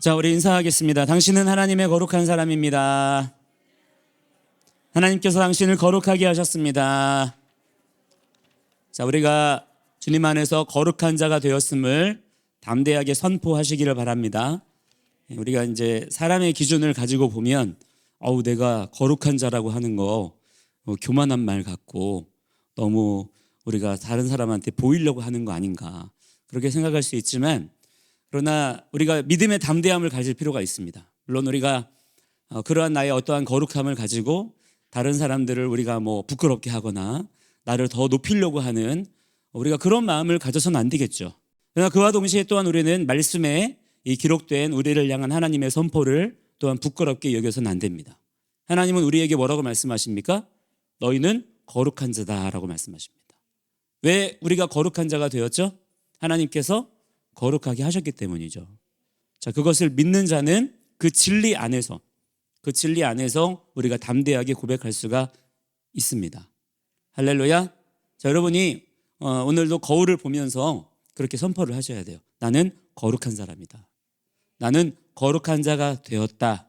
자, 우리 인사하겠습니다. 당신은 하나님의 거룩한 사람입니다. 하나님께서 당신을 거룩하게 하셨습니다. 자, 우리가 주님 안에서 거룩한 자가 되었음을 담대하게 선포하시기를 바랍니다. 우리가 이제 사람의 기준을 가지고 보면, 어우, 내가 거룩한 자라고 하는 거 어, 교만한 말 같고 너무 우리가 다른 사람한테 보이려고 하는 거 아닌가. 그렇게 생각할 수 있지만, 그러나 우리가 믿음의 담대함을 가질 필요가 있습니다. 물론 우리가 어, 그러한 나의 어떠한 거룩함을 가지고 다른 사람들을 우리가 뭐 부끄럽게 하거나 나를 더 높이려고 하는 우리가 그런 마음을 가져서는 안 되겠죠. 그러나 그와 동시에 또한 우리는 말씀에 이 기록된 우리를 향한 하나님의 선포를 또한 부끄럽게 여겨서는 안 됩니다. 하나님은 우리에게 뭐라고 말씀하십니까? 너희는 거룩한 자다라고 말씀하십니다. 왜 우리가 거룩한 자가 되었죠? 하나님께서 거룩하게 하셨기 때문이죠. 자, 그것을 믿는 자는 그 진리 안에서 그 진리 안에서 우리가 담대하게 고백할 수가 있습니다. 할렐루야. 자, 여러분이 어, 오늘도 거울을 보면서 그렇게 선포를 하셔야 돼요. 나는 거룩한 사람이다. 나는 거룩한 자가 되었다.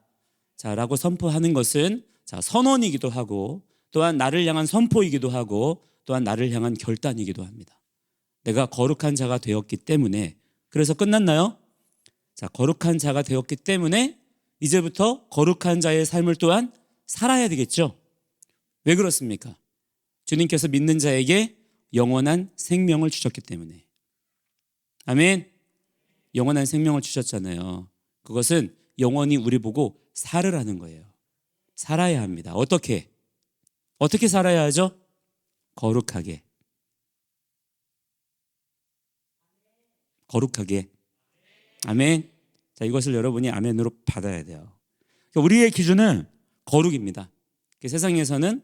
자, 라고 선포하는 것은 자, 선언이기도 하고 또한 나를 향한 선포이기도 하고 또한 나를 향한 결단이기도 합니다. 내가 거룩한 자가 되었기 때문에 그래서 끝났나요? 자, 거룩한 자가 되었기 때문에 이제부터 거룩한 자의 삶을 또한 살아야 되겠죠. 왜 그렇습니까? 주님께서 믿는 자에게 영원한 생명을 주셨기 때문에. 아멘. 영원한 생명을 주셨잖아요. 그것은 영원히 우리 보고 살으라는 거예요. 살아야 합니다. 어떻게? 어떻게 살아야 하죠? 거룩하게. 거룩하게. 아멘. 자, 이것을 여러분이 아멘으로 받아야 돼요. 그러니까 우리의 기준은 거룩입니다. 그 세상에서는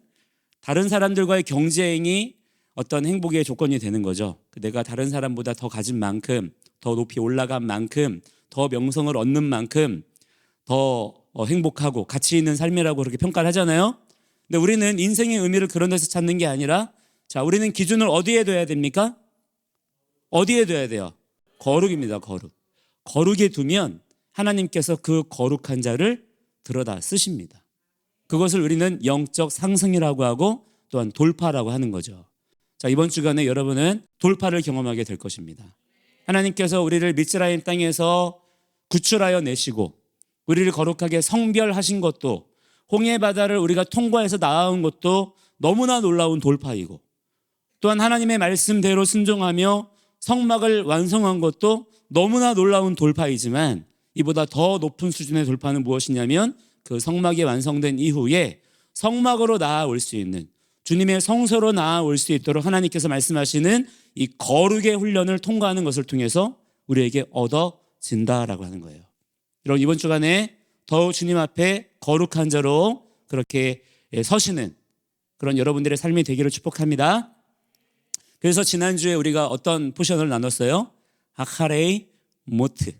다른 사람들과의 경쟁이 어떤 행복의 조건이 되는 거죠. 그 내가 다른 사람보다 더 가진 만큼, 더 높이 올라간 만큼, 더 명성을 얻는 만큼 더 어, 행복하고 가치 있는 삶이라고 그렇게 평가를 하잖아요. 근데 우리는 인생의 의미를 그런 데서 찾는 게 아니라 자, 우리는 기준을 어디에 둬야 됩니까? 어디에 둬야 돼요? 거룩입니다. 거룩. 거룩에 두면 하나님께서 그 거룩한 자를 들어다 쓰십니다. 그것을 우리는 영적 상승이라고 하고 또한 돌파라고 하는 거죠. 자, 이번 주간에 여러분은 돌파를 경험하게 될 것입니다. 하나님께서 우리를 미스라임 땅에서 구출하여 내시고 우리를 거룩하게 성별하신 것도 홍해 바다를 우리가 통과해서 나아온 것도 너무나 놀라운 돌파이고 또한 하나님의 말씀대로 순종하며 성막을 완성한 것도 너무나 놀라운 돌파이지만 이보다 더 높은 수준의 돌파는 무엇이냐면 그 성막이 완성된 이후에 성막으로 나아올 수 있는 주님의 성소로 나아올 수 있도록 하나님께서 말씀하시는 이 거룩의 훈련을 통과하는 것을 통해서 우리에게 얻어진다라고 하는 거예요. 이런 이번 주간에 더욱 주님 앞에 거룩한 자로 그렇게 서시는 그런 여러분들의 삶이 되기를 축복합니다. 그래서 지난주에 우리가 어떤 포션을 나눴어요? 아카레이 모트,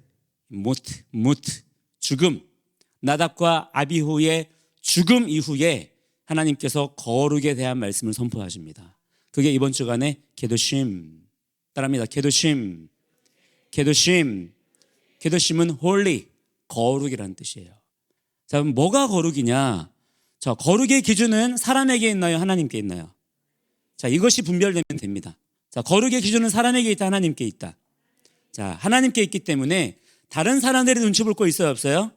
모트, 무트, 죽음. 나답과 아비후의 죽음 이후에 하나님께서 거룩에 대한 말씀을 선포하십니다. 그게 이번 주간에 게도심. 따라합니다. 게도심. 게도심. 게도심은 홀리, 거룩이라는 뜻이에요. 자, 그럼 뭐가 거룩이냐? 자, 거룩의 기준은 사람에게 있나요? 하나님께 있나요? 자, 이것이 분별되면 됩니다. 자, 거룩의 기준은 사람에게 있다, 하나님께 있다. 자, 하나님께 있기 때문에 다른 사람들이 눈치 볼 거 있어요, 없어요?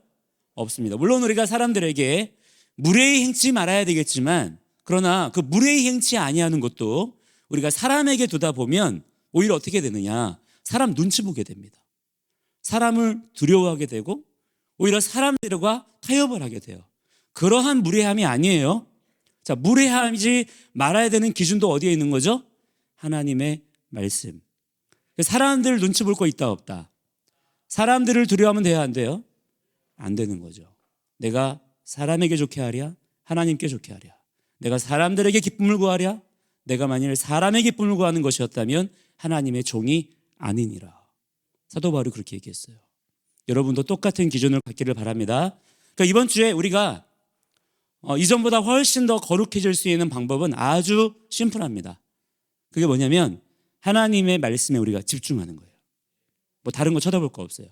없습니다. 물론 우리가 사람들에게 무례히 행치 말아야 되겠지만, 그러나 그 무례히 행치 아니하는 것도 우리가 사람에게 두다 보면 오히려 어떻게 되느냐? 사람 눈치 보게 됩니다. 사람을 두려워하게 되고 오히려 사람들과 타협을 하게 돼요. 그러한 무례함이 아니에요. 자, 무례하지 말아야 되는 기준도 어디에 있는 거죠? 하나님의 말씀. 사람들 눈치 볼 거 있다 없다. 사람들을 두려워하면 돼야 안 돼요? 안 되는 거죠. 내가 사람에게 좋게 하랴, 하나님께 좋게 하랴. 내가 사람들에게 기쁨을 구하랴, 내가 만일 사람의 기쁨을 구하는 것이었다면 하나님의 종이 아니니라. 사도 바울이 그렇게 얘기했어요. 여러분도 똑같은 기준을 갖기를 바랍니다. 그러니까 이번 주에 우리가 어, 이전보다 훨씬 더 거룩해질 수 있는 방법은 아주 심플합니다. 그게 뭐냐면 하나님의 말씀에 우리가 집중하는 거예요. 뭐 다른 거 쳐다볼 거 없어요.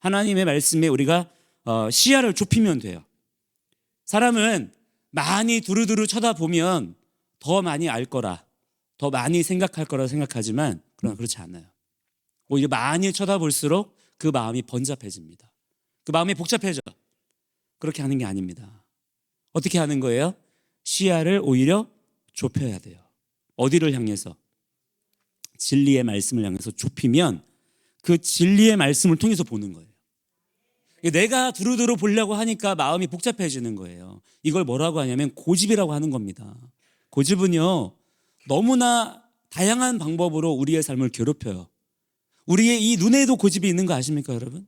하나님의 말씀에 우리가 어, 시야를 좁히면 돼요. 사람은 많이 두루두루 쳐다보면 더 많이 알 거라, 더 많이 생각할 거라 생각하지만 그러나 그렇지 않아요. 오히려 많이 쳐다볼수록 그 마음이 번잡해집니다. 그 마음이 복잡해져. 그렇게 하는 게 아닙니다. 어떻게 하는 거예요? 시야를 오히려 좁혀야 돼요. 어디를 향해서? 진리의 말씀을 향해서 좁히면 그 진리의 말씀을 통해서 보는 거예요. 내가 두루두루 보려고 하니까 마음이 복잡해지는 거예요. 이걸 뭐라고 하냐면 고집이라고 하는 겁니다. 고집은요, 너무나 다양한 방법으로 우리의 삶을 괴롭혀요. 우리의 이 눈에도 고집이 있는 거 아십니까, 여러분?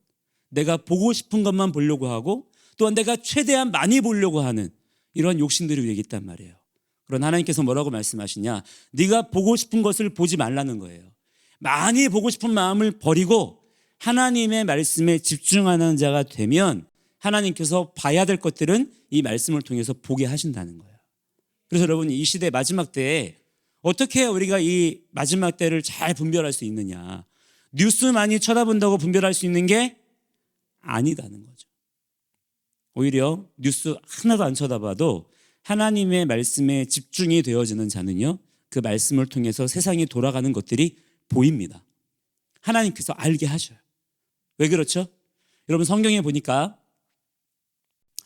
내가 보고 싶은 것만 보려고 하고 또한 내가 최대한 많이 보려고 하는 이런 욕심들이 우리에게 있단 말이에요. 그러나 하나님께서 뭐라고 말씀하시냐? 네가 보고 싶은 것을 보지 말라는 거예요. 많이 보고 싶은 마음을 버리고 하나님의 말씀에 집중하는 자가 되면 하나님께서 봐야 될 것들은 이 말씀을 통해서 보게 하신다는 거예요. 그래서 여러분 이 시대 마지막 때에 어떻게 우리가 이 마지막 때를 잘 분별할 수 있느냐? 뉴스 많이 쳐다본다고 분별할 수 있는 게 아니다는 거죠. 오히려 뉴스 하나도 안 쳐다봐도 하나님의 말씀에 집중이 되어지는 자는요, 그 말씀을 통해서 세상이 돌아가는 것들이 보입니다. 하나님께서 알게 하셔요. 왜 그렇죠? 여러분 성경에 보니까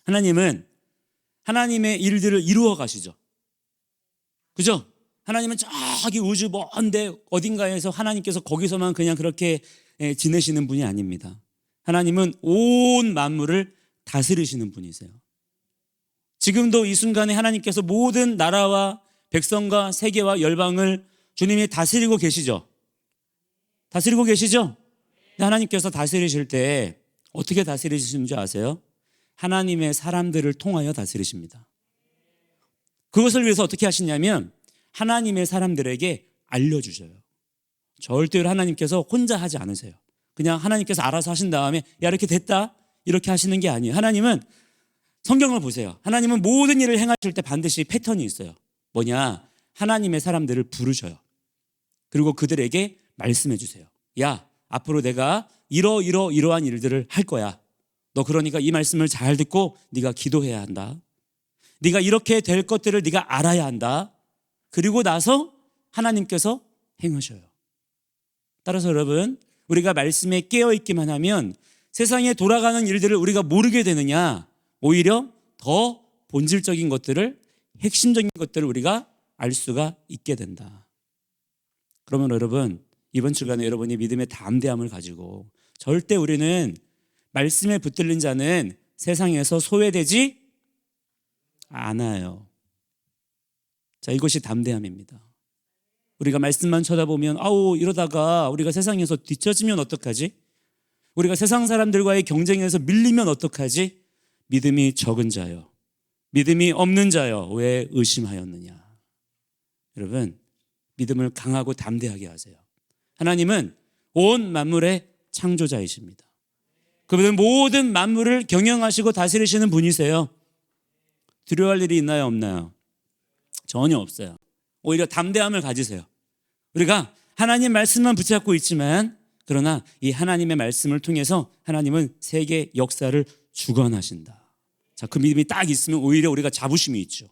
하나님은 하나님의 일들을 이루어 가시죠. 그죠? 하나님은 저기 우주 먼데 어딘가에서 하나님께서 거기서만 그냥 그렇게 예, 지내시는 분이 아닙니다. 하나님은 온 만물을 다스리시는 분이세요. 지금도 이 순간에 하나님께서 모든 나라와 백성과 세계와 열방을 주님이 다스리고 계시죠. 다스리고 계시죠? 하나님께서 다스리실 때 어떻게 다스리시는 줄 아세요? 하나님의 사람들을 통하여 다스리십니다. 그것을 위해서 어떻게 하시냐면 하나님의 사람들에게 알려주셔요. 절대로 하나님께서 혼자 하지 않으세요. 그냥 하나님께서 알아서 하신 다음에 야 이렇게 됐다 이렇게 하시는 게 아니에요. 하나님은 성경을 보세요. 하나님은 모든 일을 행하실 때 반드시 패턴이 있어요. 뭐냐? 하나님의 사람들을 부르셔요. 그리고 그들에게 말씀해 주세요. 야, 앞으로 내가 이러 이러 이러한 일들을 할 거야. 너 그러니까 이 말씀을 잘 듣고 네가 기도해야 한다. 네가 이렇게 될 것들을 네가 알아야 한다. 그리고 나서 하나님께서 행하셔요. 따라서 여러분, 우리가 말씀에 깨어 있기만 하면 세상에 돌아가는 일들을 우리가 모르게 되느냐? 오히려 더 본질적인 것들을 핵심적인 것들을 우리가 알 수가 있게 된다. 그러면 여러분, 이번 주간에 여러분이 믿음의 담대함을 가지고 절대 우리는 말씀에 붙들린 자는 세상에서 소외되지 않아요. 자, 이것이 담대함입니다. 우리가 말씀만 쳐다보면 아우 이러다가 우리가 세상에서 뒤처지면 어떡하지? 우리가 세상 사람들과의 경쟁에서 밀리면 어떡하지? 믿음이 적은 자요. 믿음이 없는 자요. 왜 의심하였느냐? 여러분, 믿음을 강하고 담대하게 하세요. 하나님은 온 만물의 창조자이십니다. 그분은 모든 만물을 경영하시고 다스리시는 분이세요. 두려워할 일이 있나요, 없나요? 전혀 없어요. 오히려 담대함을 가지세요. 우리가 하나님 말씀만 붙잡고 있지만 그러나 이 하나님의 말씀을 통해서 하나님은 세계 역사를 주관하신다. 자, 그 믿음이 딱 있으면 오히려 우리가 자부심이 있죠.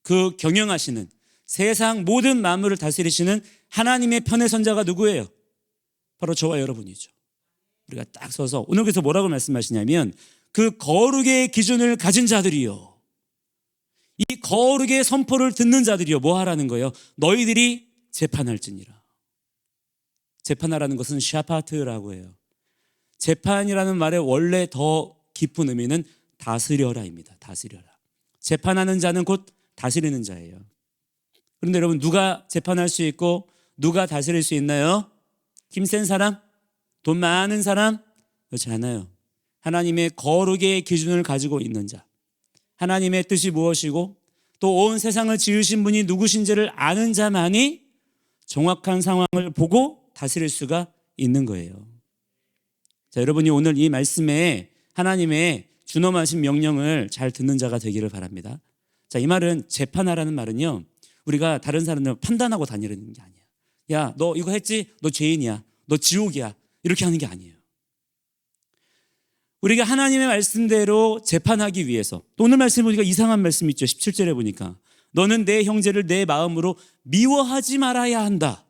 그 경영하시는 세상 모든 만물을 다스리시는 하나님의 편의 선자가 누구예요? 바로 저와 여러분이죠. 우리가 딱 서서 오늘 그래서 뭐라고 말씀하시냐면 그 거룩의 기준을 가진 자들이요. 이 거룩의 선포를 듣는 자들이요. 뭐 하라는 거예요? 너희들이 재판할지니라. 재판하라는 것은 샤파트라고 해요. 재판이라는 말의 원래 더 깊은 의미는 다스려라입니다. 다스려라. 재판하는 자는 곧 다스리는 자예요. 그런데 여러분 누가 재판할 수 있고 누가 다스릴 수 있나요? 힘센 사람? 돈 많은 사람? 그렇지 않아요. 하나님의 거룩의 기준을 가지고 있는 자. 하나님의 뜻이 무엇이고 또 온 세상을 지으신 분이 누구신지를 아는 자만이 정확한 상황을 보고 다스릴 수가 있는 거예요. 자, 여러분이 오늘 이 말씀에 하나님의 준엄하신 명령을 잘 듣는 자가 되기를 바랍니다. 자, 이 말은 재판하라는 말은요. 우리가 다른 사람들 판단하고 다니는 게 아니에요. 야, 너 이거 했지? 너 죄인이야. 너 지옥이야. 이렇게 하는 게 아니에요. 우리가 하나님의 말씀대로 재판하기 위해서 또 오늘 말씀 보니까 이상한 말씀 있죠. 17절에 보니까 너는 내 형제를 내 마음으로 미워하지 말아야 한다.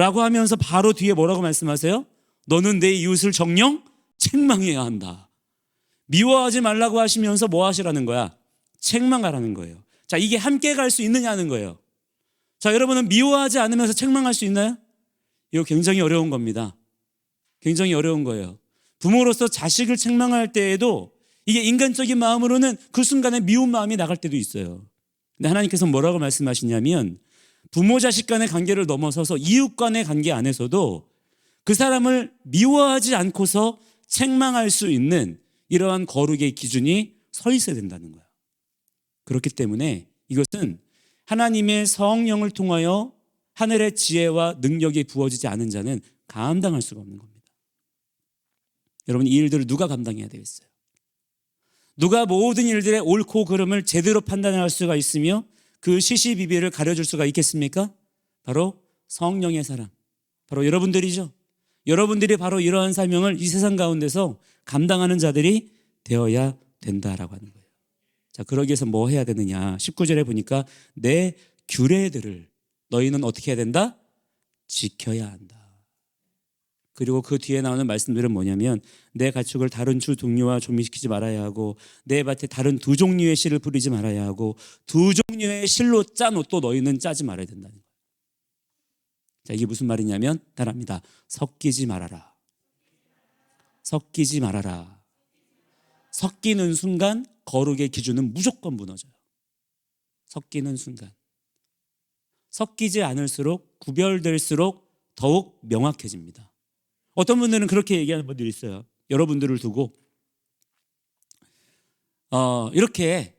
라고 하면서 바로 뒤에 뭐라고 말씀하세요? 너는 내 이웃을 정령 책망해야 한다. 미워하지 말라고 하시면서 뭐 하시라는 거야? 책망하라는 거예요. 자, 이게 함께 갈 수 있느냐는 거예요. 자, 여러분은 미워하지 않으면서 책망할 수 있나요? 이거 굉장히 어려운 겁니다. 굉장히 어려운 거예요. 부모로서 자식을 책망할 때에도 이게 인간적인 마음으로는 그 순간에 미운 마음이 나갈 때도 있어요. 근데 하나님께서 뭐라고 말씀하시냐면 부모 자식 간의 관계를 넘어서서 이웃 간의 관계 안에서도 그 사람을 미워하지 않고서 책망할 수 있는 이러한 거룩의 기준이 서 있어야 된다는 거예요. 그렇기 때문에 이것은 하나님의 성령을 통하여 하늘의 지혜와 능력이 부어지지 않은 자는 감당할 수가 없는 겁니다. 여러분 이 일들을 누가 감당해야 되겠어요? 누가 모든 일들의 옳고 그름을 제대로 판단할 수가 있으며 그 시시비비를 가려줄 수가 있겠습니까? 바로 성령의 사람, 바로 여러분들이죠. 여러분들이 바로 이러한 사명을 이 세상 가운데서 감당하는 자들이 되어야 된다라고 하는 거예요. 자, 그러기 위해서 뭐 해야 되느냐? 19절에 보니까 내 규례들을 너희는 어떻게 해야 된다? 지켜야 한다. 그리고 그 뒤에 나오는 말씀들은 뭐냐면 내 가축을 다른 주 동료와 조미시키지 말아야 하고 내 밭에 다른 두 종류의 씨를 뿌리지 말아야 하고 두 종류의 실로 짠 옷도 너희는 짜지 말아야 된다는 거예요. 자, 이게 무슨 말이냐면 따라합니다. 섞이지 말아라. 섞이지 말아라. 섞이는 순간 거룩의 기준은 무조건 무너져요. 섞이는 순간. 섞이지 않을수록 구별될수록 더욱 명확해집니다. 어떤 분들은 그렇게 얘기하는 분들이 있어요. 여러분들을 두고 어, 이렇게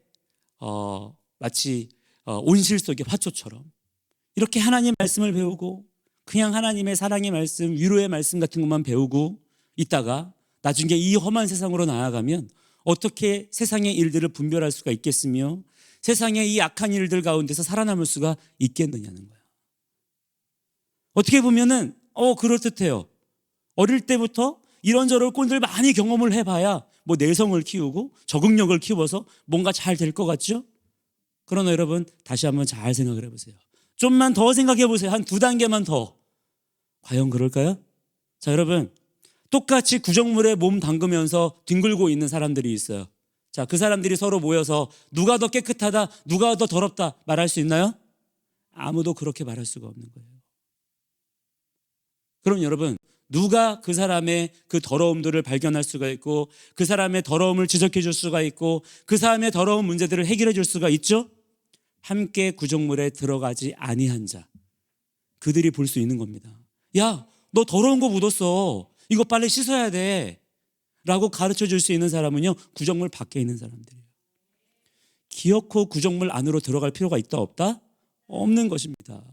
어, 마치 어, 온실 속의 화초처럼 이렇게 하나님 말씀을 배우고 그냥 하나님의 사랑의 말씀, 위로의 말씀 같은 것만 배우고 있다가 나중에 이 험한 세상으로 나아가면 어떻게 세상의 일들을 분별할 수가 있겠으며 세상의 이 악한 일들 가운데서 살아남을 수가 있겠느냐는 거야. 어떻게 보면은 어 그럴 듯해요. 어릴 때부터 이런저런 꼴들 많이 경험을 해봐야 뭐 내성을 키우고 적응력을 키워서 뭔가 잘 될 것 같죠? 그러나 여러분 다시 한번 잘 생각을 해보세요. 좀만 더 생각해 보세요. 한 두 단계만 더. 과연 그럴까요? 자, 여러분. 똑같이 구정물에 몸 담그면서 뒹굴고 있는 사람들이 있어요. 자, 그 사람들이 서로 모여서 누가 더 깨끗하다, 누가 더 더럽다 말할 수 있나요? 아무도 그렇게 말할 수가 없는 거예요. 그럼 여러분, 누가 그 사람의 그 더러움들을 발견할 수가 있고 그 사람의 더러움을 지적해 줄 수가 있고 그 사람의 더러운 문제들을 해결해 줄 수가 있죠? 함께 구정물에 들어가지 아니한 자. 그들이 볼 수 있는 겁니다. 야, 너 더러운 거 묻었어. 이거 빨리 씻어야 돼. 라고 가르쳐 줄 수 있는 사람은요, 구정물 밖에 있는 사람들이에요. 기어코 구정물 안으로 들어갈 필요가 있다, 없다? 없는 것입니다.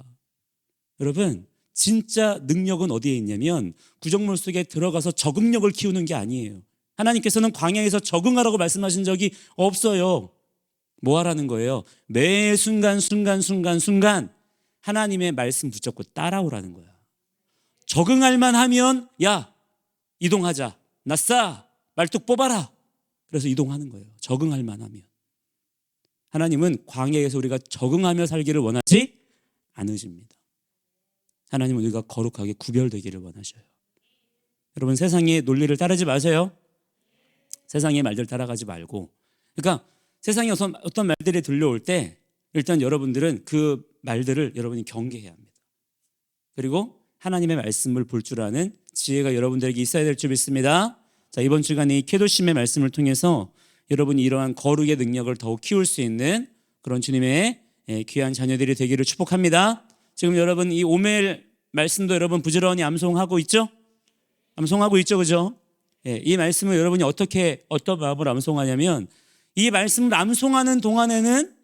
여러분, 진짜 능력은 어디에 있냐면 구정물 속에 들어가서 적응력을 키우는 게 아니에요. 하나님께서는 광야에서 적응하라고 말씀하신 적이 없어요. 뭐 하라는 거예요? 매 순간, 순간, 순간, 순간 하나님의 말씀 붙잡고 따라오라는 거야. 적응할 만 하면, 야, 이동하자. 나싸. 말뚝 뽑아라. 그래서 이동하는 거예요. 적응할 만 하면. 하나님은 광야에서 우리가 적응하며 살기를 원하지 않으십니다. 하나님은 우리가 거룩하게 구별되기를 원하셔요. 여러분 세상의 논리를 따르지 마세요. 세상의 말들 따라가지 말고. 그러니까 세상에 어떤, 어떤 말들이 들려올 때 일단 여러분들은 그 말들을 여러분이 경계해야 합니다. 그리고 하나님의 말씀을 볼 줄 아는 지혜가 여러분들에게 있어야 될 줄 믿습니다. 자, 이번 주간에 이 케도심의 말씀을 통해서 여러분이 이러한 거룩의 능력을 더욱 키울 수 있는 그런 주님의 예, 귀한 자녀들이 되기를 축복합니다. 지금 여러분 이 오멜 말씀도 여러분 부지런히 암송하고 있죠? 암송하고 있죠, 그죠? 예, 이 말씀을 여러분이 어떻게 어떤 마음으로 암송하냐면 이 말씀을 암송하는 동안에는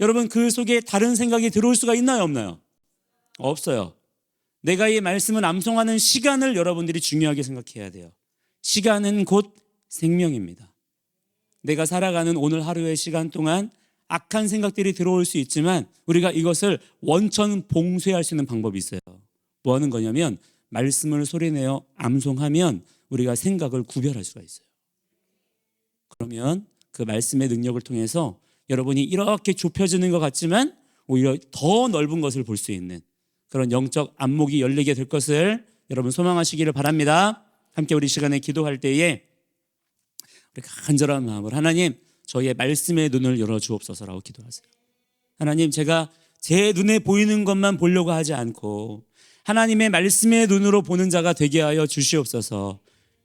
여러분 그 속에 다른 생각이 들어올 수가 있나요, 없나요? 없어요. 내가 이 말씀을 암송하는 시간을 여러분들이 중요하게 생각해야 돼요. 시간은 곧 생명입니다. 내가 살아가는 오늘 하루의 시간 동안 악한 생각들이 들어올 수 있지만 우리가 이것을 원천 봉쇄할 수 있는 방법이 있어요. 뭐 하는 거냐면 말씀을 소리내어 암송하면 우리가 생각을 구별할 수가 있어요. 그러면 그 말씀의 능력을 통해서 여러분이 이렇게 좁혀지는 것 같지만 오히려 더 넓은 것을 볼 수 있는 그런 영적 안목이 열리게 될 것을 여러분 소망하시기를 바랍니다. 함께 우리 시간에 기도할 때에 우리 간절한 마음으로 하나님 저희의 말씀의 눈을 열어 주옵소서라고 기도하세요. 하나님 제가 제 눈에 보이는 것만 보려고 하지 않고 하나님의 말씀의 눈으로 보는 자가 되게 하여 주시옵소서.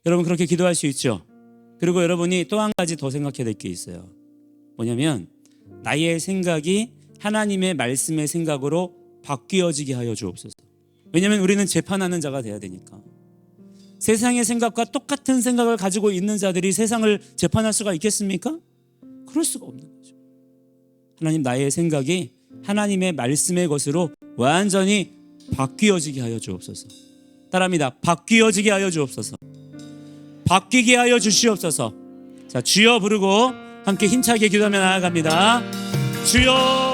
여러분 그렇게 기도할 수 있죠. 그리고 여러분이 또 한 가지 더 생각해야 될 게 있어요. 뭐냐면 나의 생각이 하나님의 말씀의 생각으로 바뀌어지게 하여 주옵소서. 왜냐하면 우리는 재판하는 자가 돼야 되니까. 세상의 생각과 똑같은 생각을 가지고 있는 자들이 세상을 재판할 수가 있겠습니까? 그럴 수가 없는 거죠. 하나님 나의 생각이 하나님의 말씀의 것으로 완전히 바뀌어지게 하여 주옵소서. 따라합니다. 바뀌어지게 하여 주옵소서. 바뀌게 하여 주시옵소서. 자, 주여 부르고 함께 힘차게 기도하며 나아갑니다. 주여